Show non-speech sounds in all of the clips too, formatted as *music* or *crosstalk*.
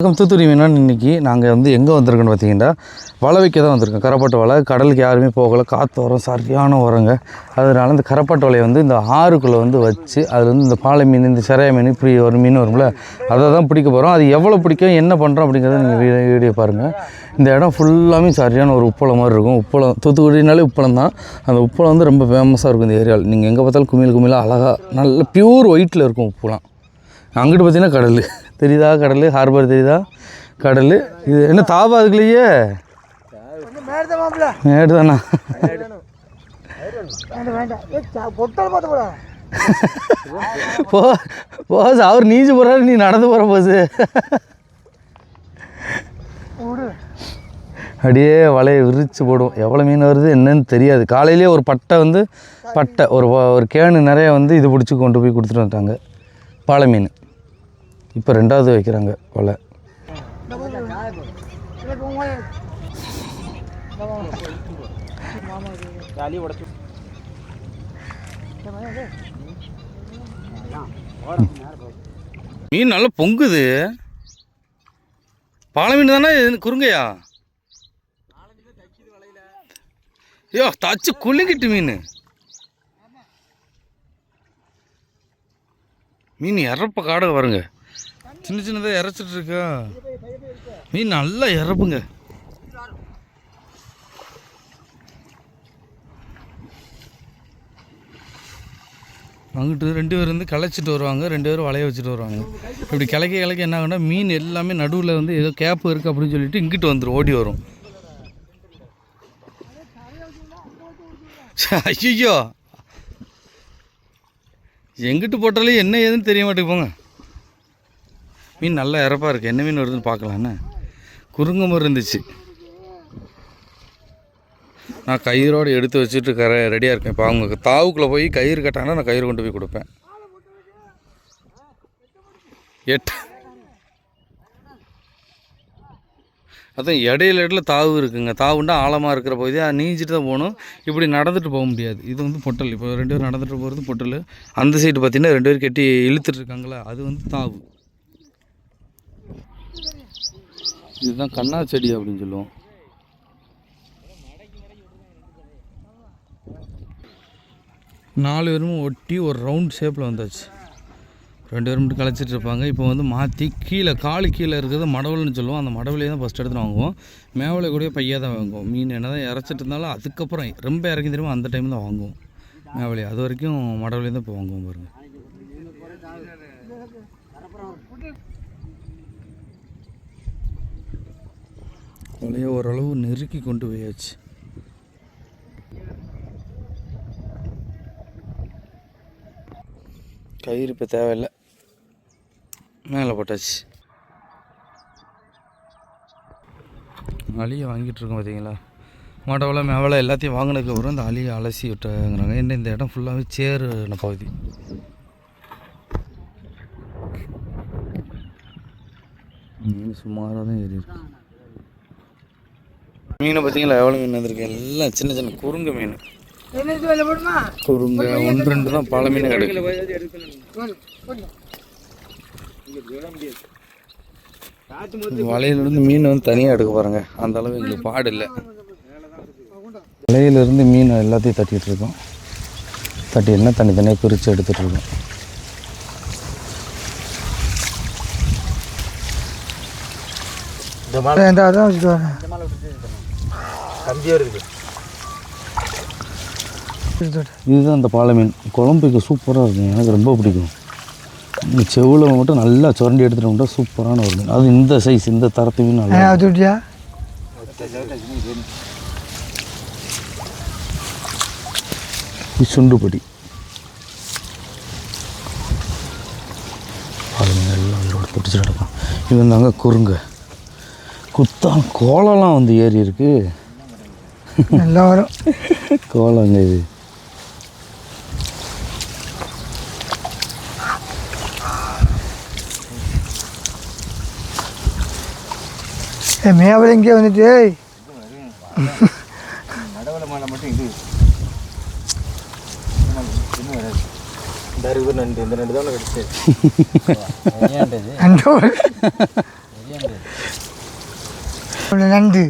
வணக்கம். தூத்துக்குடி மீனான் இன்னைக்கு நாங்கள் வந்து எங்கே வந்திருக்கோன்னு பார்த்தீங்கன்னா வலை வைக்க தான் வந்திருக்கோம். கரப்பாட்டு வலை. கடலுக்கு யாருமே போகலை. காற்று வரும். சரியான உரங்க. அதனால இந்த கரப்பாட்டு வலையை வந்து இந்த ஆறுக்குள்ளே வந்து வச்சு அதில் வந்து இந்த பாலை மீன் இந்த சிறைய மீன் இப்படி ஒரு மீன் வரும்ல அதை தான் பிடிக்க போகிறோம் அது எவ்வளோ பிடிக்கும் என்ன பண்ணுறோம் அப்படிங்கிறத நீங்கள் வீடியோ பாருங்கள் இந்த இடம் ஃபுல்லாமே சரியான ஒரு உப்பளம் மாதிரி இருக்கும். உப்பளம் தூத்துக்குடினாலே உப்பளம் தான். அந்த உப்பளம் வந்து ரொம்ப ஃபேமஸாக இருக்கும் இந்த ஏரியாவில். நீங்கள் எங்கே பார்த்தாலும் குமிழ் குமிழாக அழகாக நல்ல பியூர் ஒயிட்டில் இருக்கும் உப்பளம் அங்கிட்டு பார்த்தீங்கன்னா கடல். தெரியுதா கடல்? ஹார்பர் தெரியுதா? கடல். இது என்ன தாவா அதுக்குள்ளேயே? மேடு தானா போ போஸ் அவர் நீஞ்சு போகிறாரு நீ நடந்து போகிற போஸ் அப்படியே வலையை விரிச்சு போடும் எவ்வளோ மீன் வருது என்னன்னு தெரியாது. காலையிலேயே ஒரு பட்டை வந்து பட்டை ஒரு ஒரு கேனு நிறைய வந்து இது பிடிச்சி கொண்டு போய் கொடுத்துட்டு வந்துட்டாங்க. பாலை மீன். இப்போ ரெண்டாவது வைக்கிறாங்க வலை. மீன் நல்லா பொங்குது. பாலை மீன் தானே இது குறுங்கையா? ஐயோ தச்சு குலுங்கிட்டு மீன். மீன் இறப்ப காடை வருங்க சின்ன சின்னதாக இறச்சிட்டு இருக்கா? மீன் நல்லா இறப்புங்க. அங்கிட்டு ரெண்டு பேர் வந்து களைச்சிட்டு வருவாங்க. ரெண்டு பேரும் வளைய வச்சுட்டு வருவாங்க. இப்படி கிளைக்க கிளைக்க என்ன ஆகுனா மீன் எல்லாமே நடுவில் வந்து ஏதோ கேப் இருக்குது அப்படின்னு சொல்லிட்டு இங்கிட்டு வந்துடும் ஓடி வரும். ஐயோ எங்கிட்டு போட்டாலும் என்ன ஏதுன்னு தெரிய மாட்டேங்க போங்க. மீன் நல்லா இறப்பாக இருக்குது என்ன மீன் வருதுன்னு பார்க்கலான்னு குறுங்க மாதிரி இருந்துச்சு. நான் கயிறோடு எடுத்து வச்சுட்டு கர ரெடியாக இருக்கேன். இப்போ அவங்க தாவுக்குள்ளே போய் கயிறு கட்டாங்கன்னா நான் கயிறு கொண்டு போய் கொடுப்பேன். எட்டு. அதான் இடையில இடையில தாவு இருக்குங்க. தாவுண்டா ஆழமாக இருக்கிற பகுதி அது நீஞ்சிட்டு தான் போகணும். இப்படி நடந்துட்டு போக முடியாது. இது வந்து பொட்டல். இப்போ ரெண்டு பேரும் நடந்துட்டு போகிறது பொட்டல். அந்த சைடு பார்த்தீங்கன்னா ரெண்டு பேரும் கட்டி இழுத்துட்டு இருக்காங்களா? அது வந்து தாவு. இதுதான் கண்ணா செடி அப்படின்னு சொல்லுவோம். நாலு பேரும் ஒட்டி ஒரு ரவுண்ட் ஷேப்பில் வந்தாச்சு. ரெண்டு பேரும் மட்டும் களைச்சிட்டு இருப்பாங்க. இப்போ வந்து மாற்றி கீழே காலு கீழே இருக்கிறது மடவல்னு சொல்லுவோம். அந்த மடவலையே தான் ஃபஸ்ட் எடுத்து வாங்குவோம். மேவலை கூட பையாக தான் வாங்குவோம். மீன் என்ன தான் இறச்சிட்டு இருந்தாலும் அதுக்கப்புறம் ரொம்ப இறக்கி தெரியுமோ அந்த டைம் தான் வாங்குவோம். மேவலை அது வரைக்கும் மடவலையே தான் இப்போ வாங்குவோம் பாருங்கள் வலையை ஓரளவு நெருக்கி கொண்டு போயாச்சு. கயிறு இப்போ தேவையில்லை. மேலே போட்டாச்சு. அழியை வாங்கிட்டு இருக்கோம் பார்த்தீங்களா மாட்டவளை மேவலை எல்லாத்தையும் வாங்கினதுக்கு அப்புறம் இந்த அழியை அலசி விட்டாங்கிறாங்க. என்ன இந்த இடம் ஃபுல்லாகவே சேருன பகுதி. சுமாராக தான் ஏறி இருக்கு. மீனை பார்த்தீங்களா? எவ்வளோ மீன் வந்திருக்கு? எல்லாம் சின்ன சின்ன குறுங்க மீன். குறுங்க ஒன்று ரெண்டு தான் பல மீன் கிடைக்கும் வலையிலிருந்து மீன் வந்து தனியாக எடுக்க பாருங்க. அந்த அளவு எங்களுக்கு பாடு இல்லை. வலையிலிருந்து மீன் எல்லாத்தையும் தட்டிட்டு இருக்கோம். தட்டி என்ன தனித்தனியாக பிரித்து எடுத்துட்டு இருக்கோம். இந்த அதான் இதுதான் அந்த பாலை மீன் குழம்புக்கு சூப்பராக இருக்கும். எனக்கு ரொம்ப பிடிக்கும். இந்த செவில் மட்டும் நல்லா சுரண்டி எடுத்துகிட்டு மட்டும் சூப்பரான ஒரு மீன். அது இந்த சைஸ் இந்த தரத்து மீன் நல்லா அது விட்டியா இது சுண்டுபடி. பாலை மீன் எல்லாம் உயிரோட பிடிச்சிட்டு கிடக்கும். இவன் தாங்க குறுங்க. குத்தான் கோலம்லாம் வந்து ஏறி இருக்கு. நல்லா வரும். கோலங்க இது. ஏ மேவல் இங்கே வந்துட்டு. இந்த நண்டு. இந்த நண்டு. தான் கிடச்சி நண்டு.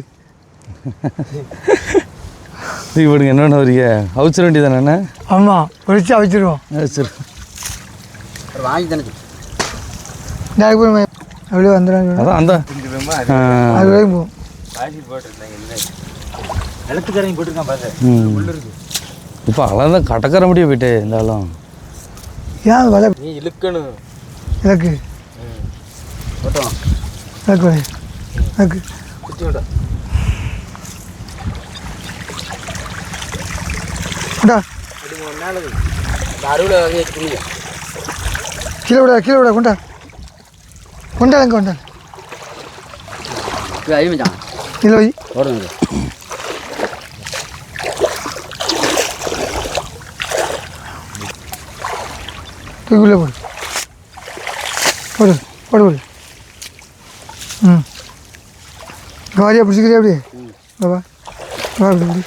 தூக்கி போடுங்க என்னென்ன வரீங்க அவுச்சிட வேண்டியதானே ஆமாம் பொரிச்சு அவிச்சிருவோம். சரி. வாங்கி தானே அப்படியே வந்துடும் அதான் அந்த. அது வரைக்கும் போகும் எழுத்துக்கரையும் போட்டிருக்கான் பாரு. ம். இப்போ அவ்வளோதான் கடற்கரை முடிய போயிட்டே இருந்தாலும் ஏன் வலை? நீ இழுக்கணும். இலக்கு. இலக்கு இலக்கு குத்தி விட்டோம் கொண்டா மேலே இந்த. கீழே விட கீழே விட கொண்டா. கொண்டாடுங்க கொண்டா. இல்லை வை. போடுங்க தூக்கி உள்ளே போடு. போடு போடு போடு. ம். வாரியா பிடிச்சிக்கிறியா அப்படியே பாபா அப்படி.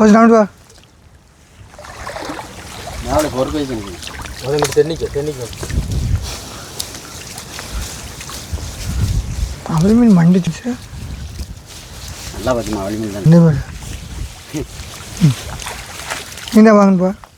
கொஞ்சம் நாடு வா. மேலே பொறுப்பு வச்சுருக்கு முதல்ல தென்னிக்க தென்னிக்க. அவள் மீன் மண்டிச்சு. சார் நல்லா பார்த்துமா வலிமையில் தானே. என்ன பாரு. *laughs*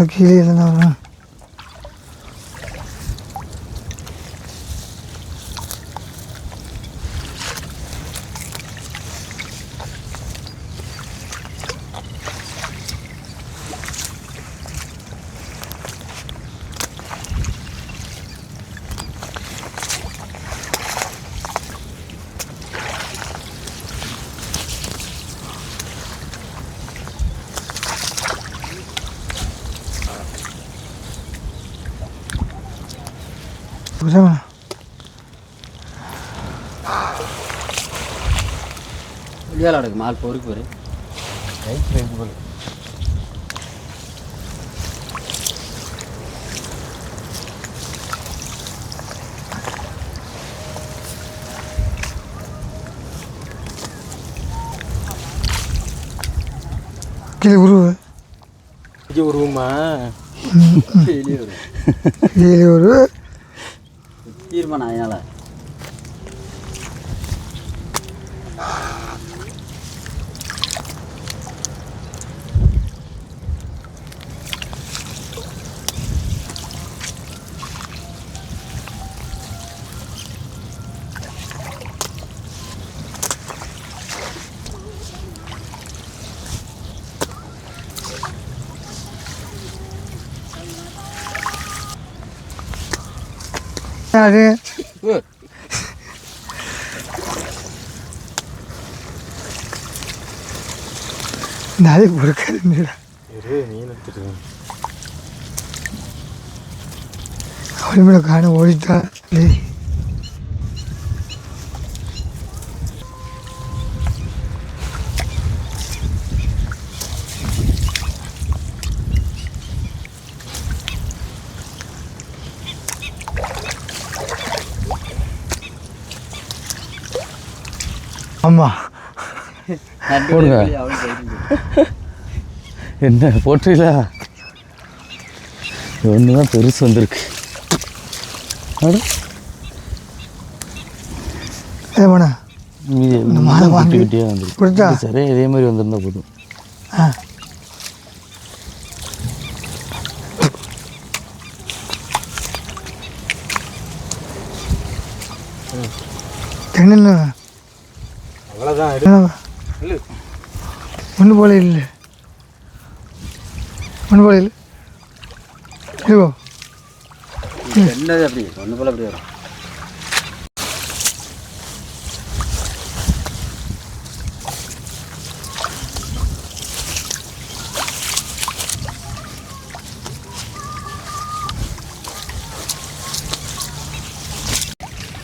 அதான் கீழே இருந்தா வரும் புரியுமா வெளியால் அடக்கு மால் பொறுக்கு வரு கீழே உருவு இது ஒரு ரூமா வெளியே வரும் கீழே உருவு தீர்மானம் அதனால அது நாளை பொறுக்காதுடா மீன் எடுத்துட்டு அவள் போடுங்க. என்ன போட்டுறீங்களா? ஒன்று தான் பெருசு வந்திருக்கு. கொடுத்தா? இது மாதிரி வந்திருந்தா போதும். என்னென்ன? அவ்வளோதான் இல்லை ஒன்று போல இல்லை ஒன்று போல இல்லை இல்லைவோ என்னது அப்படி ஒன்று போல் அப்படி வரும்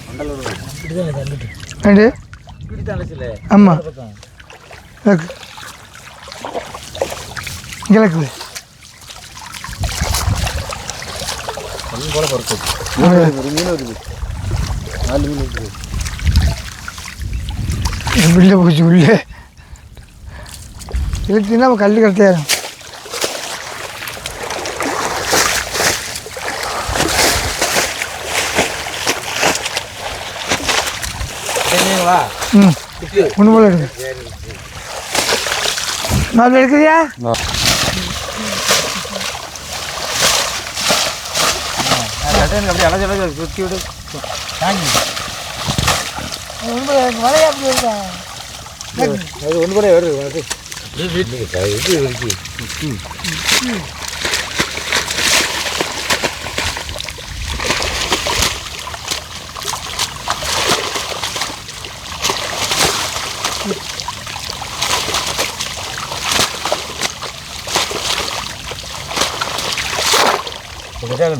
மண்டல இப்படி தான் கண்டுட்டு ரெண்டு இப்படி தான் அழைச்சல ஆமாம் கிழக்கு கிழக்கு கொஞ்சம் போல பொறுத்து ஒரு மீன் இருக்குது நாலு மீன் இருக்குது. உள்ளே போச்சு உள்ளே. இழுத்துனா கல் ம். ஒன்று போல எடுக்கு நாலு எடுக்குறியா அப்படியே அழைச்சி அழைச்சி சுற்றி விடு தாங்கி மழையா அப்படி இருக்கா அது ஒன்று கூட வருது இது இருக்கு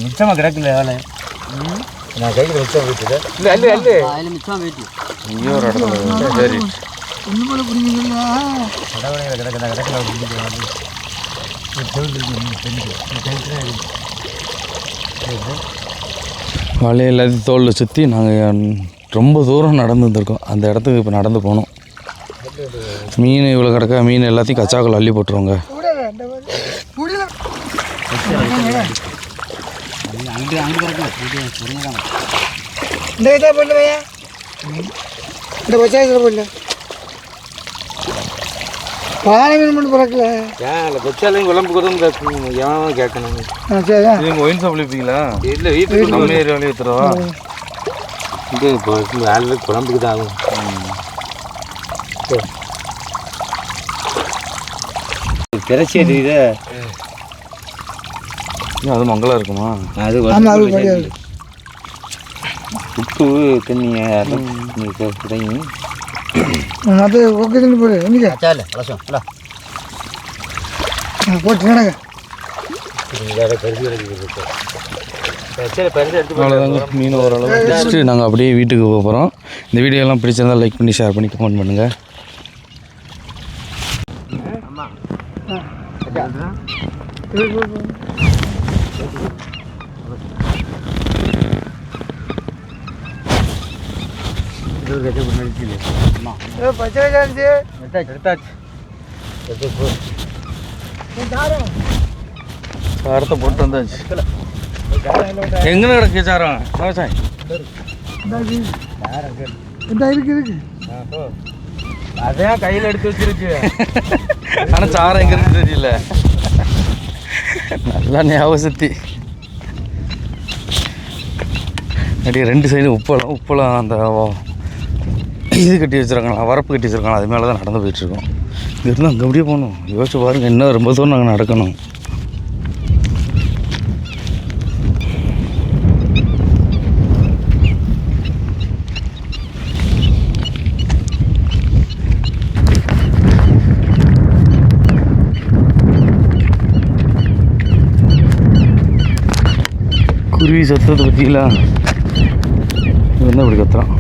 மிச்சமாக கிடக்கல வேலை. நான் கையில் மிச்சம் போயிட்டு இல்லை அல்ல அல்ல அதில் மிச்சம் போயிட்டு. இங்கேயும் ஒரு இடத்துல சரி. ஒன்று போல புரிஞ்சுங்களா கடவுளையில் கிடக்கிற கிடக்கல வலையை எல்லாத்தையும் தோலில் சுற்றி நாங்கள் ரொம்ப தூரம் நடந்து வந்திருக்கோம். அந்த இடத்துக்கு இப்போ நடந்து போனோம். மீன் இவ்வளோ கிடக்க மீன் எல்லாத்தையும் கச்சாக்குள்ள அள்ளி போட்டுருவாங்க. முடியல இந்த இதை போடல இந்த பச்சாயத்தில் போடல பானை மீன் மட்டும் பிறக்கல ஏன் கொச்சாலையும் குழம்பு கூட எவன் கேட்கணும் ஆ நீங்கள் ஒயின் ஷாப் இல்லை வீட்டுக்கு நம்ம ஏரியாவிலே வித்துறவா இது இப்போ வேலை குழம்புக்கு தான் ஆகும் திரைச்சேரி இது? அது மங்களா இருக்குமா? அது ஆமாம் அது உப்பு தண்ணியை நீ தொடங்கி அது ஒக்கு தின்னு போடு என்னங்க அச்சால அலசம் இல்லை போட்டு நடங்க. மீன் ஓரளவு. பிடிச்சிட்டு நாங்கள் அப்படியே வீட்டுக்கு போக போகிறோம் இந்த வீடியோலாம் பிடிச்சிருந்தா லைக் பண்ணி ஷேர் பண்ணி கமெண்ட் பண்ணுங்கள் பச்சை சார்ஜ் எடுத்தாச்சு எடுத்து போ சாரத்தை போட்டு வந்தாச்சு எங்கே கிடக்கு சாரம் விவசாயம் இந்த இருக்கு இருக்கு அதான் கையில் எடுத்து வச்சிருக்கு ஆனால் சாரம் எங்கே இருக்கு தெரியல நல்லா ஞாபகம் சுத்தி அப்படியே ரெண்டு சைடும் உப்பளம் உப்பளம் அந்த இது கட்டி வச்சுருக்காங்களா வரப்பு கட்டி வச்சுருக்காங்களா அது மேலே தான் நடந்து போயிட்டுருக்கோம் இங்கேருந்து அங்கே அப்படியே போகணும் யோசிச்சு பாருங்கள் இன்னும் ரொம்ப தூரம் நாங்கள் நடக்கணும். குருவி சத்தத்தை பற்றிங்களா என்ன இப்படி அப்படி கத்துறான்?